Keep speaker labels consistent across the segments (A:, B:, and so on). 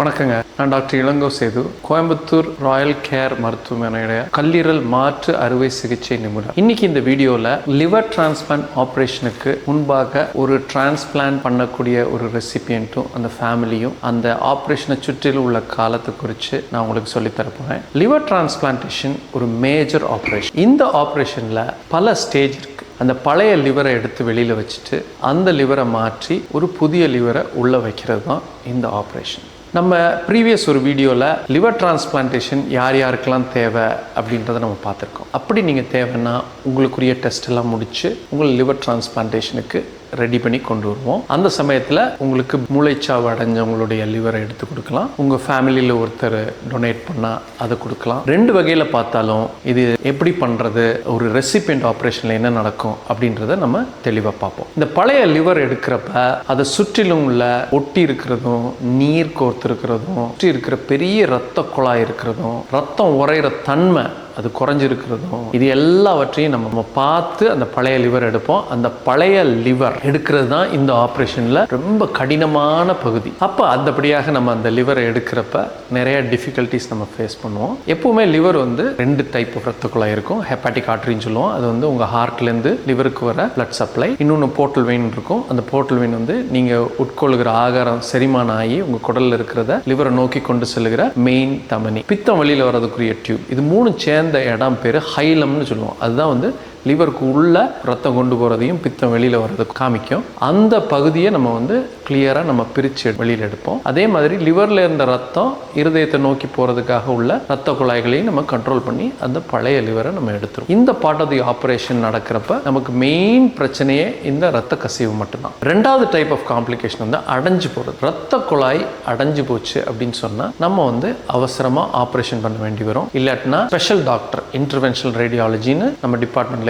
A: வணக்கங்க. நான் doctor Elango Sethu Coimbatore royal care மருத்துவமனையுடைய கல்லீரல் மாற்று அறுவை சிகிச்சை நிபுணர். இன்னைக்கு இந்த வீடியோவில் லிவர் டிரான்ஸ்பிளான்ட் ஆப்ரேஷனுக்கு முன்பாக ஒரு டிரான்ஸ்பிளான்ட் பண்ணக்கூடிய ஒரு ரெசிபியன்ட்டும் அந்த ஃபேமிலியும் அந்த ஆப்ரேஷனை சுற்றிலும் உள்ள காலத்தை குறித்து நான் உங்களுக்கு சொல்லித் போகிறேன் லிவர் டிரான்ஸ்பிளான்டேஷன் ஒரு மேஜர் ஆப்ரேஷன். இந்த ஆப்ரேஷனில் பல ஸ்டேஜ் இருக்கு. அந்த பழைய லிவரை எடுத்து வெளியில் வச்சுட்டு அந்த லிவரை மாற்றி ஒரு புதிய லிவரை உள்ளே வைக்கிறது தான் இந்த ஆப்ரேஷன். நம்ம ப்ரீவியஸ் ஒரு வீடியோவில் லிவர் டிரான்ஸ்பிளான்டேஷன் யார் யாருக்கெல்லாம் தேவை அப்படின்றத நம்ம பார்த்துருக்கோம். அப்படி நீங்கள் தேவைன்னா உங்களுக்குரிய டெஸ்ட் எல்லாம் முடித்து உங்களை லிவர் டிரான்ஸ்பிளான்டேஷனுக்கு ரெடி பண்ணி கொண்டு வருவோம். அந்த சமயத்தில் உங்களுக்கு மூளைச்சாவு அடைஞ்சவங்களுடைய லிவரை எடுத்து கொடுக்கலாம். உங்கள் ஃபேமிலியில் ஒருத்தர் டொனேட் பண்ணால் அதை கொடுக்கலாம். ரெண்டு வகையில் பார்த்தாலும் இது எப்படி பண்ணுறது ஒரு ரெசிபியன்ட் ஆப்ரேஷனில் என்ன நடக்கும் அப்படின்றத நம்ம தெளிவாக பார்ப்போம். இந்த பழைய லிவர் எடுக்கிறப்ப அதை சுற்றிலும் உள்ள ஒட்டி இருக்கிறதும் நீர் கோர்த்து கோர்த்துருக்கிறதும் சுற்றி இருக்கிற பெரிய இரத்த குழாய் இருக்கிறதும் ரத்தம் உறையிற தன்மை அது குறைஞ்சிருக்கிறதும் இது எல்லாவற்றையும் நம்ம பார்த்து அந்த பழைய லிவர் எடுப்போம். அந்த பழைய லிவர் எடுக்கிறது தான் இந்த ஆப்ரேஷனில் ரொம்ப கடினமான பகுதி. அப்போ அந்தபடியாக நம்ம அந்த லிவரை எடுக்கிறப்ப நிறைய டிஃபிகல்ட்டிஸ் நம்ம ஃபேஸ் பண்ணுவோம். எப்பவுமே லிவர் வந்து ரெண்டு டைப் ஆஃப் ரத்த குழாய் இருக்கும். ஹெப்பாட்டிக் ஆர்ட்ரின்னு சொல்லுவோம். அது வந்து உங்கள் ஹார்ட்லேருந்து லிவருக்கு வர பிளட் சப்ளை இன்னொன்று போர்ட்டல் வெயின் இருக்கும். அந்த போர்ட்டல் வெயின் வந்து நீங்கள் உட்கொள்கிற ஆகாரம் செரிமானம் ஆகி உங்கள் குடலில் இருக்கிறத லிவரை நோக்கி கொண்டு செல்லுகிற மெயின் தமனி. பித்தம் வழியில் வரதுக்குரிய டியூப் இது மூணு சேர்ந்து இடம் பேர் ஹைலம்னு சொல்லுவோம். அதுதான் வந்து லிவருக்கு உள்ளே ரத்தம் கொண்டு போகிறதையும் பித்தம் வெளியில் வரது காமிக்கும். அந்த பகுதியை நம்ம வந்து கிளியராக நம்ம பிரித்து வெளியில் எடுப்போம். அதே மாதிரி லிவரில் இருந்த ரத்தம் இருதயத்தை நோக்கி போகிறதுக்காக உள்ள ரத்த குழாய்களையும் நம்ம கண்ட்ரோல் பண்ணி அந்த பழைய லிவரை நம்ம எடுத்துரும் இந்த பார்ட் ஆஃப் தி ஆப்ரேஷன் நடக்கிறப்ப நமக்கு மெயின் பிரச்சனையே இந்த ரத்த கசிவு மட்டும்தான். ரெண்டாவது டைப் ஆஃப் காம்ப்ளிகேஷன் வந்து அடைஞ்சு போகிறது ரத்த குழாய் அடைஞ்சு போச்சு அப்படின்னு சொன்னால் நம்ம வந்து அவசரமாக ஆப்ரேஷன் பண்ண வேண்டி வரும். இல்லாட்டினா ஸ்பெஷல் டாக்டர் இன்டர்வென்ஷனல் ரேடியாலஜின்னு நம்ம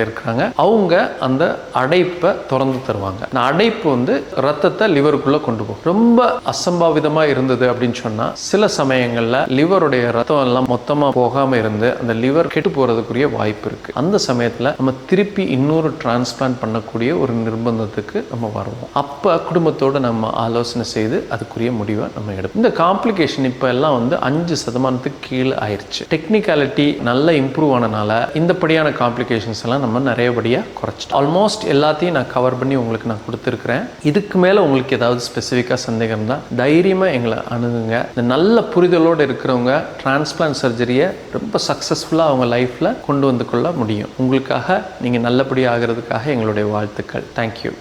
A: டிபார்ட்மெண்ட்டில் இருக்கிறாங்க அவங்க அந்த அடைப்பை திறந்து தருவாங்க. அந்த அடைப்பு வந்து ரத்தத்தை லிவருக்குள்ளே கொண்டு போகும். ரொம்ப அசம்பாவிதமாக இருந்தது அப்படின்னு சொன்னால் சில சமயங்களில் லிவருடைய ரத்தம் எல்லாம் மொத்தமாக போகாமல் இருந்து அந்த லிவர் கெட்டு போகிறதுக்குரிய வாய்ப்பு இருக்குது அந்த சமயத்தில் நம்ம திருப்பி இன்னொரு டிரான்ஸ்பிளான்ட் பண்ணக்கூடிய ஒரு நிர்பந்தத்துக்கு நம்ம வருவோம். அப்போ குடும்பத்தோடு நம்ம ஆலோசனை செய்து அதுக்குரிய முடிவை நம்ம எடுப்போம். இந்த காம்ப்ளிகேஷன் இப்போ எல்லாம் வந்து அஞ்சு சதமானத்துக்கு கீழே ஆயிடுச்சு டெக்னிக்காலிட்டி நல்லா இம்ப்ரூவ் ஆனனால இந்தப்படியான காம்ப்ளிகேஷன்ஸ் எல்லாம் நம்ம நிறையபடியாக குறைச்சிட்டோம். ஆல்மோஸ்ட் எல்லாத்தையும் நான் கவர் பண்ணி உங்களுக்கு நான் கொடுத்துருக்குறேன். இதுக்கு மேலே உங்களுக்கு ஏதாவது ஸ்பெசிஃபிக்காக சந்தேகம் தான் தைரியமாக எங்களை அணுகுங்க. இந்த நல்ல புரிதலோடு இருக்கிறவங்க டிரான்ஸ்பிளான்ட் சர்ஜரியை ரொம்ப சக்ஸஸ்ஃபுல்லாக அவங்க லைஃப்பில் கொண்டு வந்து கொள்ள முடியும். உங்களுக்காக நீங்கள் நல்லபடியாக ஆகிறதுக்காக எங்களுடைய வாழ்த்துக்கள். தேங்க்யூ